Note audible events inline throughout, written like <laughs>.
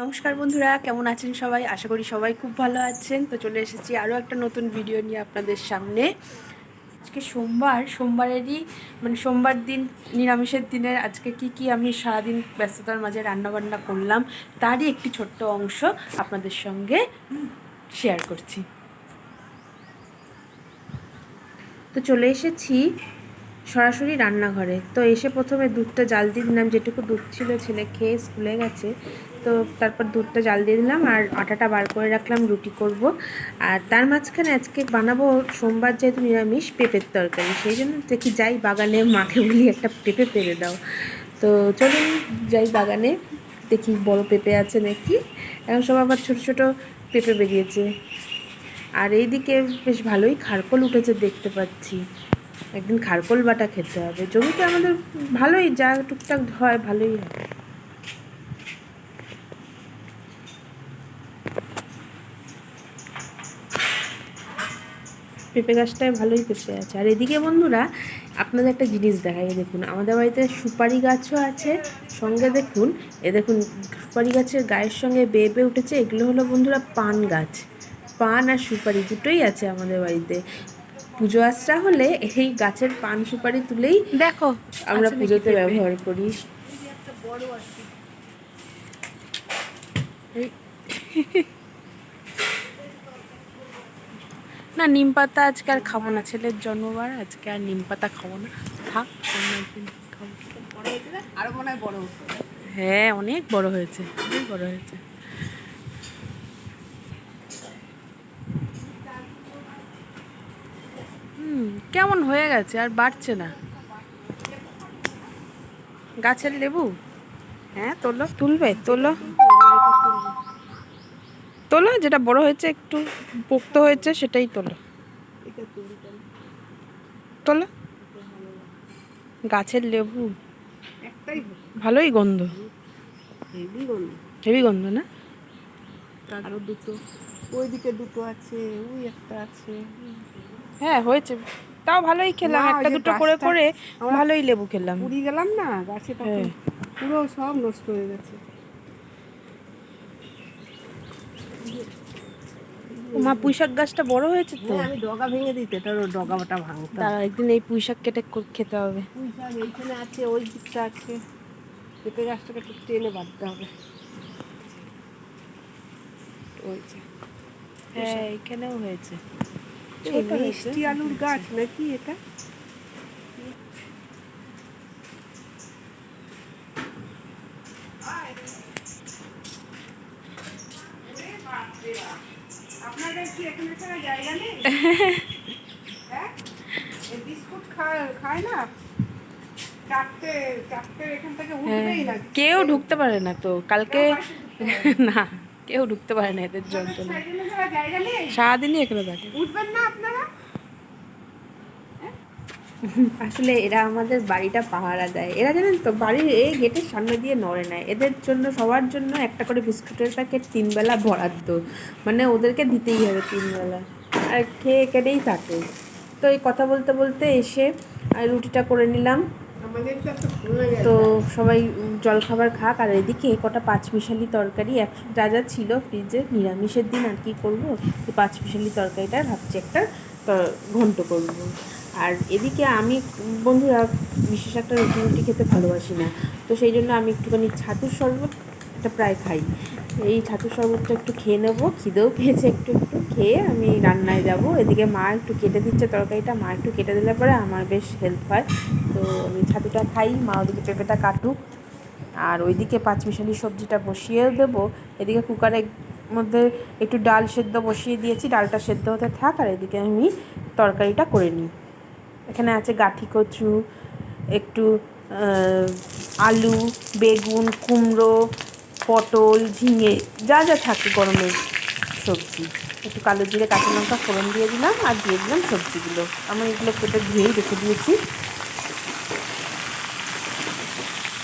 নমস্কার বন্ধুরা, কেমন আছেন সবাই? আশা করি সবাই খুব ভালো আছেন। তো চলে এসেছি আরও একটা নতুন ভিডিও নিয়ে আপনাদের সামনে। আজকে সোমবার, সোমবারেরই মানে সোমবার দিন, নিরামিষের দিনের আজকে কি কি আমি সারাদিন ব্যস্ততার মাঝে রান্নাবান্না করলাম, তারই একটি ছোট্ট অংশ আপনাদের সঙ্গে শেয়ার করছি। তো চলে এসেছি সরাসরি রান্নাঘরে। তো এসে প্রথমে দুধটা জাল দিয়ে দিলাম, যেটুকু দুধ ছিল ছেলে খেয়ে স্কুলে গেছে। তো তারপর দুধটা জাল দিয়ে দিলাম আর আটাটা বার করে রাখলাম, রুটি করব। আর তার মাঝখানে আজকে বানাবো সোমবার যেহেতু নিরামিষ, পেঁপের তরকারি। সেই জন্য দেখি যাই বাগানে মাকে বলি একটা পেঁপে পেরে দাও। তো চলুন যাই বাগানে, দেখি বড় পেঁপে আছে নাকি। এখন সব আবার ছোটো ছোটো পেঁপে বেরিয়েছে। আর এইদিকে বেশ ভালোই খারকোল উঠেছে দেখতে পাচ্ছি। একদিন খারকোল বাটা খেতে হবে। জমিতে আমাদের ভালোই, যা টুকটাক হয় ভালোই হয়। পেঁপে গাছটায় ভালোই পেঁপে আছে। আর এদিকে বন্ধুরা, আপনাদের একটা জিনিস দেখাই দেখুন, আমাদের বাড়িতে সুপারি গাছও আছে। সঙ্গে দেখুন, এ দেখুন, সুপারি গাছের গায়ের সঙ্গে বেয়ে বেয়ে উঠেছে। এগুলো হলো বন্ধুরা পান গাছ। পান আর সুপারি দুটোই আছে আমাদের বাড়িতে। পুজো আশ্রা হলে এই গাছের পান সুপারি তুলেই দেখো আমরা পুজোতে ব্যবহার করি। না নিম পাতা আজকে আর খাব না ছেলের জন্মবার আজকে আর নিম পাতা খাব না। থাক অন্য একদিন খাব। হ্যাঁ অনেক বড় হয়েছে অনেক বড় হয়েছে। হুম কেমন হয়ে গেছে? আর বাড়ছে না। গাছের লেবু? হ্যাঁ তোলো তুলবে তোলো। তোলো যেটা বড় হয়েছে একটু পোক্ত হয়েছে সেটাই তোলো। তোলো। গাছের লেবু। একটাই ভালোই গন্ধ। হেভি গন্ধ। না? আরও দুটো। ওইদিকে দুটো আছে ওই একটা আছে। হ্যাঁ হয়েছে। তাও ভালোই খেলাম। একটা দুটো করে করে ভালোই লেবু খেলাম। পুরি গেলাম না গাছে হ্যাঁ। পুরো সব নষ্ট হয়ে গেছে। মা পুঁইশাক গাছটা বড় হয়েছে তো? হ্যাঁ আমি ডগা ভেঙে দিতে এটার ডগাটা ভাঙতাম তার একদিন এই পুঁইশাক কেটে খেতে হবে। পুঁই শাক এইখানে আছে ওই দিকটা আছে। পেঁপে গাছটাকে একটু টেনে বাঁধতে হবে। ওই যে হ্যাঁ এখানেও হয়েছে। মিষ্টি আলুর গাছ নাকি এটা? আপনাদের কি এখানে ছাড়া জায়গা নেই? হ্যাঁ? বিস্কুট খায় হ্যাঁ। না। কেউ ঢুকতে পারে না তো। কালকে না। <laughs> কেউ ঢুকতে পারে না এদের যন্ত্রণা। সারাদিনই এখানে থাকে। উঠবেন না আপনারা? আসলে এরা আমাদের বাড়িটা পাহারা দেয়। এরা জানেন তো বাড়ির এই গেটের সামনে দিয়ে নড়ে নেয় এদের জন্য সবার জন্য একটা করে বিস্কুটের প্যাকেট তিনবেলা বরাদ্দ। মানে ওদেরকে দিতেই হবে তিনবেলা। আর খেয়ে কেটেই থাকে। তো এই কথা বলতে বলতে এসে আর রুটিটা করে নিলাম। তো সবাই জলখাবার খাক, আর এদিকে কটা পাঁচমিশালি তরকারি, এক যা যা ছিল ফ্রিজে নিরামিষের দিন আর কি করব? পাঁচমিশালি তরকারিটা ভাবছি একটা ঘন্ট করব। আর এদিকে আমি, বন্ধুরা, বিশেষ একটা রুটি রুটি খেতে ভালোবাসি না। তো সেই জন্য আমি একটুখানি ছাতুর শরবত এটা প্রায় খাই। এই ছাতুর শরবতটা একটু খেয়ে নেব, খিদেও পেয়েছে একটু একটু। খেয়ে আমি রান্নায় যাব। এদিকে মা একটু কেটে দিচ্ছে তরকারিটা। মা একটু কেটে দিলে পরে আমার বেশ হেল্প হয়। তো আমি ছাতুটা খাই, মা ওদিকে পেঁপেটা কাটুক। আর ওইদিকে পাঁচমিশালি সবজিটা বসিয়ে দেবো। এদিকে কুকারের মধ্যে একটু ডাল সেদ্ধ বসিয়ে দিয়েছি। ডালটা সেদ্ধ হতে থাক, আর এদিকে আমি তরকারিটা করে নিই। এখানে আছে গাঠি কচু, একটু আলু, বেগুন, কুমড়ো, পটল, ঝিঙে, যা যা থাকে গরমের সবজি। একটু কালো জিরে, কাঁচা লঙ্কা, ফোড়ন দিয়ে দিলাম আর দিয়ে দিলাম সবজিগুলো। আমি এগুলো কেটে ধুয়েই রেখে দিয়েছি।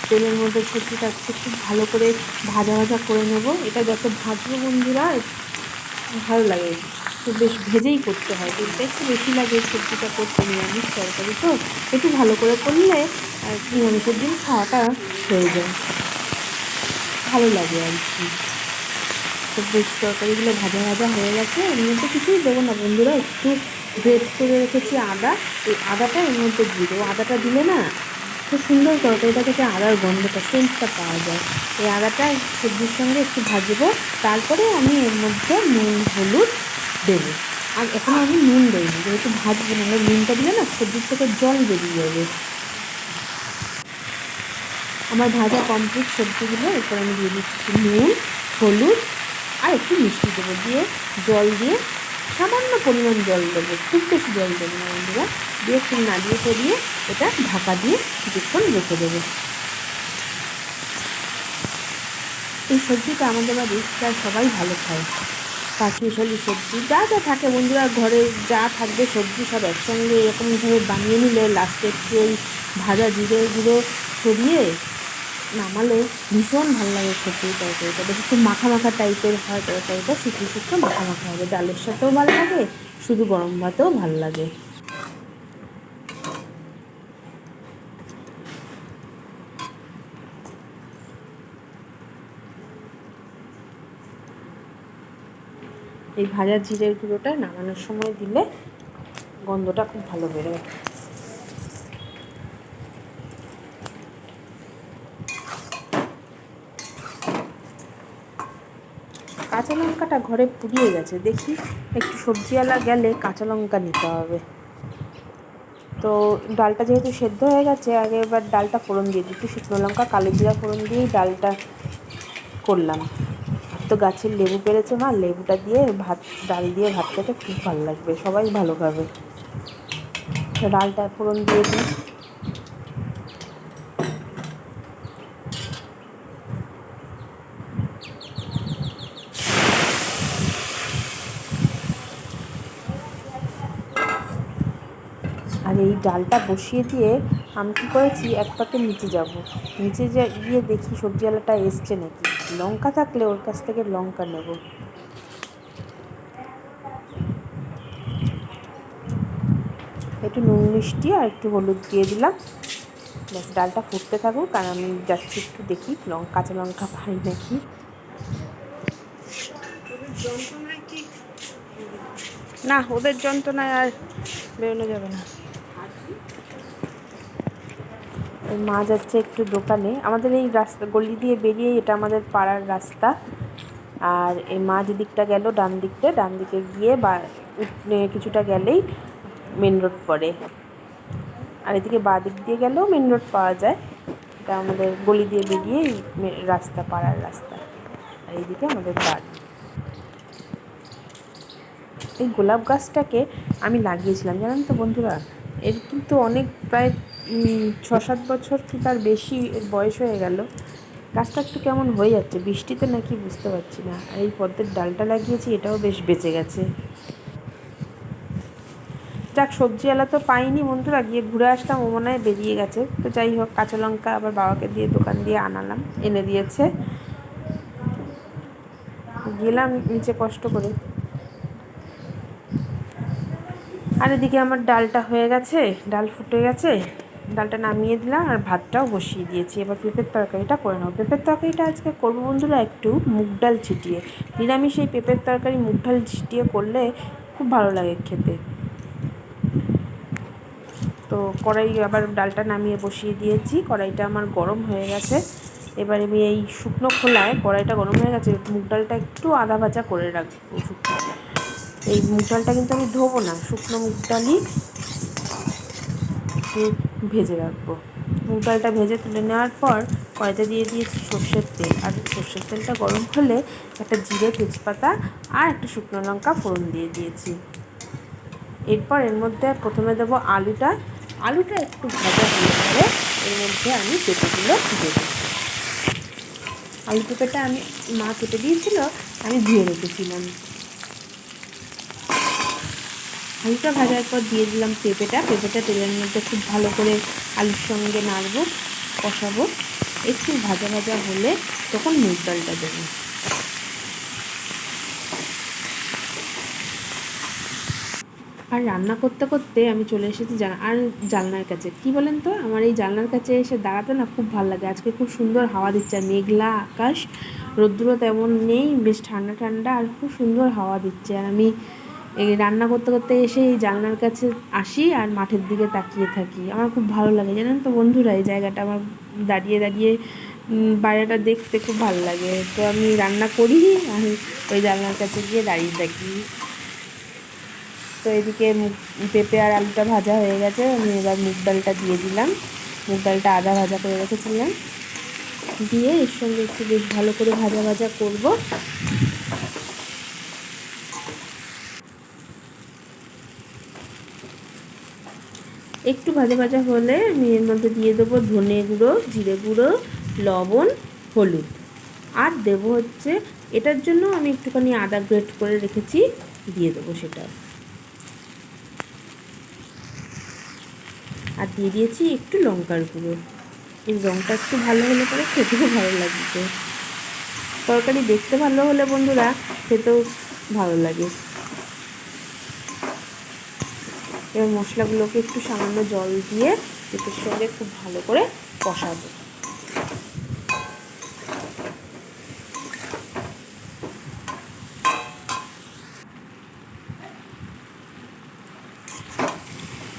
তেলের মধ্যে সবজিটা একটু খুব ভালো করে ভাজা ভাজা করে নেব। এটা যত ভাজবো বন্ধুরা, ভালো লাগে। তো বেশ ভেজেই করতে হয়। তেলটা একটু বেশি লাগে সবজিটা করতে, নিরামিষ তরকারি তো। একটু ভালো করে করলে নিরামিষের দিন খাওয়াটা হয়ে যায়। ভালো লাগে আর কি। তো বেশ তরকারিগুলো ভাজা ভাজা হয়ে গেছে। এর মধ্যে কিছুই দেবো না বন্ধুরা, একটু গ্রেট করে রেখেছি আদা। এই আদাটা এর মধ্যে দিয়ে দেবো। আদাটা দিলে না খুব সুন্দর তরকারিটা থেকে আদার গন্ধটা সেন্টটা পাওয়া যায়। এই আদাটা সবজির সঙ্গে একটু ভাজবো। তারপরে আমি এর মধ্যে নুন, হলুদ দেবো। আর এখন আমি নুন দেবো, যেহেতু ভাজবো না নুনটা দিলে না সবজির থেকে জল বেরিয়ে যাবে। আমার ভাজা কমপ্লিট সবজিগুলো, এরপর আমি দিয়ে দিচ্ছি নুন, হলুদ আর একটু মিষ্টি দেবো দিয়ে জল দিয়ে সামান্য পরিমাণ জল দেবো, খুব বেশি জল দেবো না বন্ধুরা। দিয়ে একটু নাড়িয়ে চড়িয়ে এটা ঢাকা দিয়ে কিছুক্ষণ রেখে দেবো। এই সবজিটা আমাদের বাড়ির প্রায় সবাই ভালো খায়। পাঁচমিশালি সবজি, যা যা থাকে বন্ধুরা, ঘরে যা থাকবে সবজি সব একসঙ্গে এরকমভাবে বানিয়ে নিলে লাস্টে একটু ওই ভাজা, জিরে, গুঁড়ো ছড়িয়ে নামালে ভীষণ ভালো লাগে খেতে তরকারিটা বেশ একটু মাখা মাখা টাইপের হয় তরকারিটা শুকনো শুকনো মাখা মাখা হবে। ডালের সাথেও ভালো লাগে, শুধু গরম ভাতেও ভালো লাগে। এই ভাজা জিরের গুঁড়োটা নামানোর সময় দিলে গন্ধটা খুব ভালো বেরোয়। কাঁচা লঙ্কাটা ঘরে পুড়িয়ে গেছে। দেখি একটু সবজিওয়ালা গেলে কাঁচা লঙ্কা নিতে হবে। তো ডালটা যেহেতু সেদ্ধ হয়ে গেছে, আগে এবার ডালটা ফোড়ন দিয়ে দিই। একটু শুকনো লঙ্কা, কালো জিরা ফোড়ন দিয়েই ডালটা করলাম। তো গাছের লেবু পেরেছে মা, লেবুটা দিয়ে ভাত, ডাল দিয়ে ভাত খেতে খুব ভালো লাগবে, সবাই ভালো খাবে। ডালটা ফোড়ন দিয়ে দিই। ডালটা বসিয়ে দিয়ে আমি কী করেছি, এক পাকে নিচে যাব। নিচে যে, গিয়ে দেখি সবজিওয়ালাটা এসছে নাকি। লঙ্কা থাকলে ওর কাছ থেকে লঙ্কা নেব। একটু নুন, মিষ্টি আর একটু হলুদ দিয়ে দিলাম। ব্যাস, ডালটা ফুটতে থাকুক আর আমি যাচ্ছি একটু দেখি লঙ্কা কাঁচা লঙ্কা পাই নাকি। না, ওদের যন্ত্রণায় আর বেরোনো যাবে না ওই মা যাচ্ছে একটু দোকানে। আমাদের এই রাস্তা, গলি দিয়ে বেরিয়ে এটা আমাদের পাড়ার রাস্তা। আর এই মা যে দিকটা গেল ডান দিকটা, ডান দিকে গিয়ে বা কিছুটা গেলেই মেন রোড পড়ে। আর এদিকে বাঁ দিক দিয়ে গেলেও মেন রোড পাওয়া যায়। এটা আমাদের গলি দিয়ে বেরিয়ে রাস্তা, পাড়ার রাস্তা। আর এইদিকে আমাদের বাড়ি এই গোলাপ গাছটাকে আমি লাগিয়েছিলাম, জানেন তো বন্ধুরা? এর কিন্তু অনেক প্রায় ছ সাত বছর কি তার বেশি এর বয়স হয়ে গেল। গাছটা একটু কেমন হয়ে যাচ্ছে? বৃষ্টিতে নাকি বুঝতে পারছি না। আর এই পদ্মের ডালটা লাগিয়েছি, এটাও বেশ বেঁচে গেছে। যাক সবজিওয়ালা তো পাইনি বন্ধুরা, গিয়ে ঘুরে আসলাম, ও মনে হয় বেরিয়ে গেছে। তো যাই হোক, কাঁচা লঙ্কা আবার বাবাকে দিয়ে দোকান দিয়ে আনালাম, এনে দিয়েছে। গেলাম নিচে কষ্ট করে। আর এদিকে আমার ডালটা হয়ে গেছে, ডাল ফুটে গেছে। ডালটা নামিয়ে দিলাম আর ভাতটাও বসিয়ে দিয়েছি। এবার পেঁপের তরকারিটা করে নেব। পেঁপের তরকারিটা আজকে করব বন্ধুরা একটু মুগ ডাল ছিটিয়ে। নিরামিষ এই পেঁপের তরকারি, মুগ ডাল ছিটিয়ে করলে খুব ভালো লাগে খেতে। তো কড়াই আবার ডালটা নামিয়ে বসিয়ে দিয়েছি। কড়াইটা আমার গরম হয়ে গেছে। এবার আমি এই শুকনো খোলায় কড়াইটা গরম হয়ে গেছে, মুগ ডালটা একটু আধা ভাজা করে রাখব শুকনো। এই মুগ ডালটা কিন্তু আমি ধোবো না, শুকনো মুগ ডালই একটু ভেজে রাখব। মুগ ডালটা ভেজে তুলে নেওয়ার পর কড়াইতে দিয়ে দিয়েছি সর্ষের তেল। আর সর্ষের তেলটা গরম হলে একটা জিরে, তেজপাতা আর একটা শুকনো লঙ্কা ফোড়ন দিয়ে দিয়েছি। এরপর এর মধ্যে প্রথমে দেবো আলুটা। আলুটা একটু ভাজা হয়ে গেলে এর মধ্যে আমি পেঁপেগুলো দেবো। আলু পেঁপেটা আমি মা কেটে দিয়েছিল, আমি ধুয়ে রেখেছিলাম। আলুটা ভাজার পর দিয়ে দিলাম পেঁপেটা। পেঁপেটা তেলের মধ্যে খুব ভালো করে আলুর সঙ্গে নাড়বো, কষাবো। একটু ভাজা ভাজা হলে তখন মুগ ডালটা দেবো। আর রান্না করতে করতে আমি চলে এসেছি আর জানলার কাছে। কি বলেন তো? আমার এই জানলার কাছে এসে দাঁড়াতে না খুব ভালো লাগে। আজকে খুব সুন্দর হাওয়া দিচ্ছে। মেঘলা আকাশ, রৌদ্র তেমন নেই, বেশ ঠান্ডা ঠান্ডা, আর খুব সুন্দর হাওয়া দিচ্ছে। আর আমি এই রান্না করতে করতে এসে এই জানলার কাছে আসি আর মাঠের দিকে তাকিয়ে থাকি। আমার খুব ভালো লাগে, জানেন তো বন্ধুরা, এই জায়গাটা আমার দাঁড়িয়ে দাঁড়িয়ে বাইরেটা দেখতে খুব ভালো লাগে। তো আমি রান্না করি আর ওই জানলার কাছে গিয়ে দাঁড়িয়ে থাকি। তো এদিকে পেঁপে আর আলুটা ভাজা হয়ে গেছে, আমি এবার মুগ ডালটা দিয়ে দিলাম। মুগ ডালটা আদা ভাজা করে রেখেছিলাম। দিয়ে এর সঙ্গে একটু বেশ ভালো করে ভাজা ভাজা করব। একটু ভাজা ভাজা হলে আমি এর মধ্যে দিয়ে দেবো ধনে গুঁড়ো, জিরে গুঁড়ো, লবণ, হলুদ। আর দেবো হচ্ছে, এটার জন্য আমি একটুখানি আদা গ্রেট করে রেখেছি, দিয়ে দেবো সেটা। আর দিয়ে দিয়েছি একটু লঙ্কার গুঁড়ো। এই রঙটা একটু ভালো হলে পরে খেতেও ভালো লাগবে। তরকারি দেখতে ভালো হলে বন্ধুরা, খেতেও ভালো লাগে। এবার মশলাগুলোকে একটু সামান্য জল দিয়ে পেঁপের সঙ্গে খুব ভালো করে কষাবো।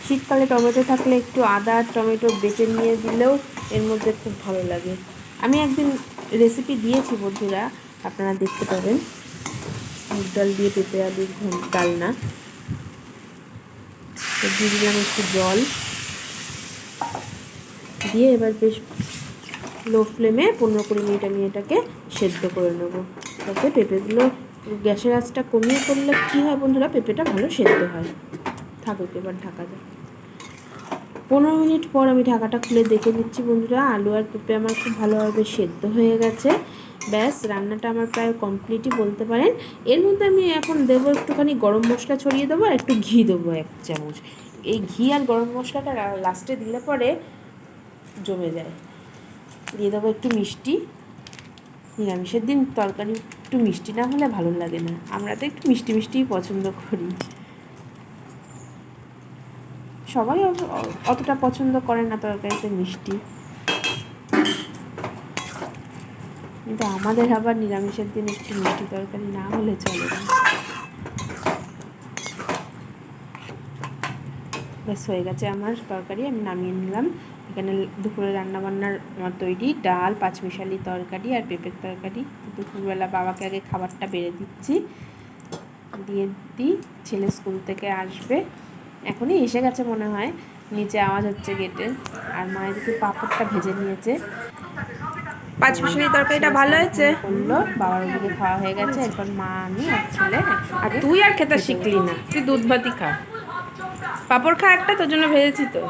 শীতকালে টমেটো থাকলে একটু আদা, টমেটো বেটে নিয়ে দিলেও এর মধ্যে খুব ভালো লাগে। আমি একদিন রেসিপি দিয়েছি বন্ধুরা, আপনারা দেখতে পাবেন। মুগ ডাল দিয়ে পেঁপে আলুর ডালনা। দিয়ে দিলাম একটু জল। দিয়ে এবার বেশ লো ফ্লেমে পনেরো কুড়ি মিনিট আমি এটাকে সেদ্ধ করে নেব। তাতে পেঁপেগুলো, গ্যাসের আঁচটা কমিয়ে করলে কী হয় বন্ধুরা? পেঁপেটা ভালো সেদ্ধ হয়। থাকুক, এবার ঢাকা যায় পনেরো মিনিট পর আমি ঢাকাটা খুলে দেখে নিচ্ছি বন্ধুরা। আলু আর পেঁপে আমার খুব ভালোভাবে সেদ্ধ হয়ে গেছে। ব্যাস, রান্নাটা আমার প্রায় কমপ্লিটই বলতে পারেন। এর মধ্যে আমি এখন দেবো একটুখানি গরম মশলা ছড়িয়ে দেবো আর একটু ঘি দেবো এক চামচ। এই ঘি আর গরম মশলাটা লাস্টে দিলে পরে জমে যায়। দিয়ে দেবো একটু মিষ্টি। নিরামিষের দিন তরকারি একটু মিষ্টি না হলে ভালো লাগে না। আমরা তো একটু মিষ্টি মিষ্টিই পছন্দ করি। সবাই অতটা পছন্দ করে না তরকারিতে মিষ্টি। কিন্তু আমাদের আবার নিরামিষের দিন একটু মিষ্টি তরকারি না হলে চলে না। ব্যাস, হয়ে গেছে আমার তরকারি, আমি নামিয়ে নিলাম। এখানে দুপুরে রান্না বান্নার আমার তৈরি ডাল, পাঁচমিশালি তরকারি আর পেঁপের তরকারি। দুপুরবেলা বাবাকে আগে খাবারটা বেড়ে দিচ্ছি। দিয়ে দিই, ছেলে স্কুল থেকে আসবে। এখনই এসে গেছে মনে হয়। নিচে আওয়াজ হচ্ছে গেটে আর মা এদিকে পাঁপড়টা ভেজে নিয়েছে। পাঁচ মিশালি তরকারিটা ভালো হয়েছে? করল বাবার ওদিকে খাওয়া হয়ে গেছে। এরপর মা আমি আর ছেলে আর তুই আর খেতে শিখলি না। তুই দুধ ভাতি খা। পাপড় খা একটা তোর জন্য ভেজেছি তো।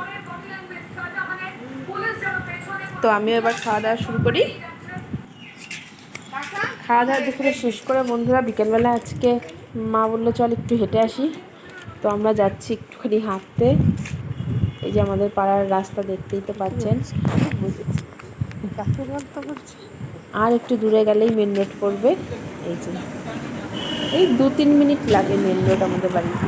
তো আমিও এবার খাওয়া দাওয়া শুরু করি। খাওয়া দাওয়া দুপুরে শেষ করে বন্ধুরা বিকেলবেলা আজকে মা বলল চল একটু হেঁটে আসি। তো আমরা যাচ্ছি একটুখানি হাঁটতে। এই যে আমাদের পাড়ার রাস্তা দেখতেই তো পাচ্ছেন। আর একটু দূরে গেলেই মেন রোড পড়বে। এই যে, এই দু তিন মিনিট লাগে মেন রোড আমাদের বাড়িতে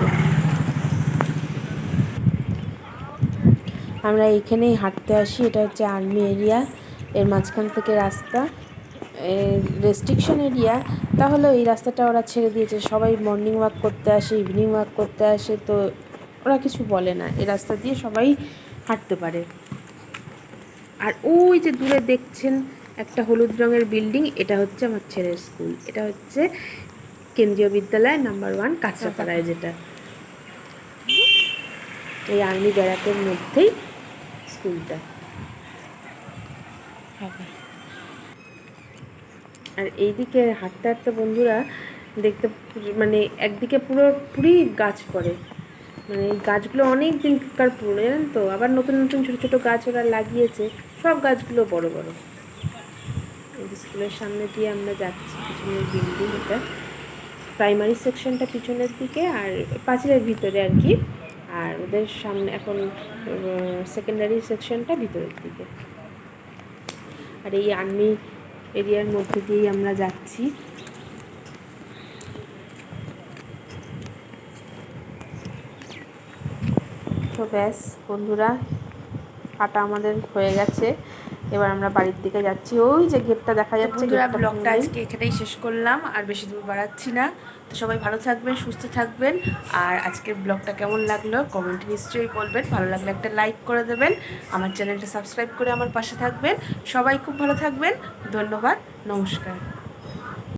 আমরা এইখানেই হাঁটতে আসি, এটা হচ্ছে আর্মি এরিয়া এর মাঝখান থেকে রাস্তা। রেস্ট্রিকশন এরিয়া তাহলে এই রাস্তাটা ওরা ছেড়ে দিয়েছে। সবাই মর্নিং ওয়াক করতে আসে ইভিনিং ওয়াক করতে আসে, তো ওরা কিছু বলে না। এই রাস্তা দিয়ে সবাই হাঁটতে পারে। আর ওই যে দূরে দেখছেন একটা হলুদ রঙের বিল্ডিং এটা হচ্ছে আমার ছেলের স্কুল এটা হচ্ছে কেন্দ্রীয় বিদ্যালয় নাম্বার ওয়ান কাঁচরাপাড়ায় যেটা। এই আর্মি ব্যারাকের মধ্যেই স্কুলটা আর এইদিকে হাঁটতে হাঁটতে বন্ধুরা দেখতে মানে একদিকে পুরো পুরি গাছ পড়ে। মানে এই গাছগুলো অনেক দিনকার পুরনো, জানেন তো? আবার নতুন নতুন ছোটো ছোটো গাছ ওরা লাগিয়েছে। সব গাছগুলো বড় বড়। স্কুলের সামনে দিয়ে আমরা যাচ্ছি, পিছনের বিল্ডিং এটা। প্রাইমারি সেকশনটা পিছনের দিকে আর পাঁচিলের ভিতরে আর কি। আর ওদের সামনে এখন সেকেন্ডারি সেকশনটা ভিতরের দিকে। আর এই আর্মি এরিয়ার মধ্যে দিয়েই আমরা যাচ্ছি। তো ব্যাস বন্ধুরা হাঁটা আমাদের হয়ে গেছে। এবার আমরা বাড়ির দিকে যাচ্ছি। ওই যে গেটটা দেখা যাচ্ছে বন্ধুরা ব্লগটা আজকে এখানেই শেষ করলাম আর বেশি দূর বাড়াচ্ছি না। তো সবাই ভালো থাকবেন সুস্থ থাকবেন আর আজকের ব্লগটা কেমন লাগল কমেন্টে নিশ্চয়ই বলবেন। ভালো লাগলে একটা লাইক করে দেবেন আমার চ্যানেলটা সাবস্ক্রাইব করে আমার পাশে থাকবেন। সবাই খুব ভালো থাকবেন ধন্যবাদ নমস্কার।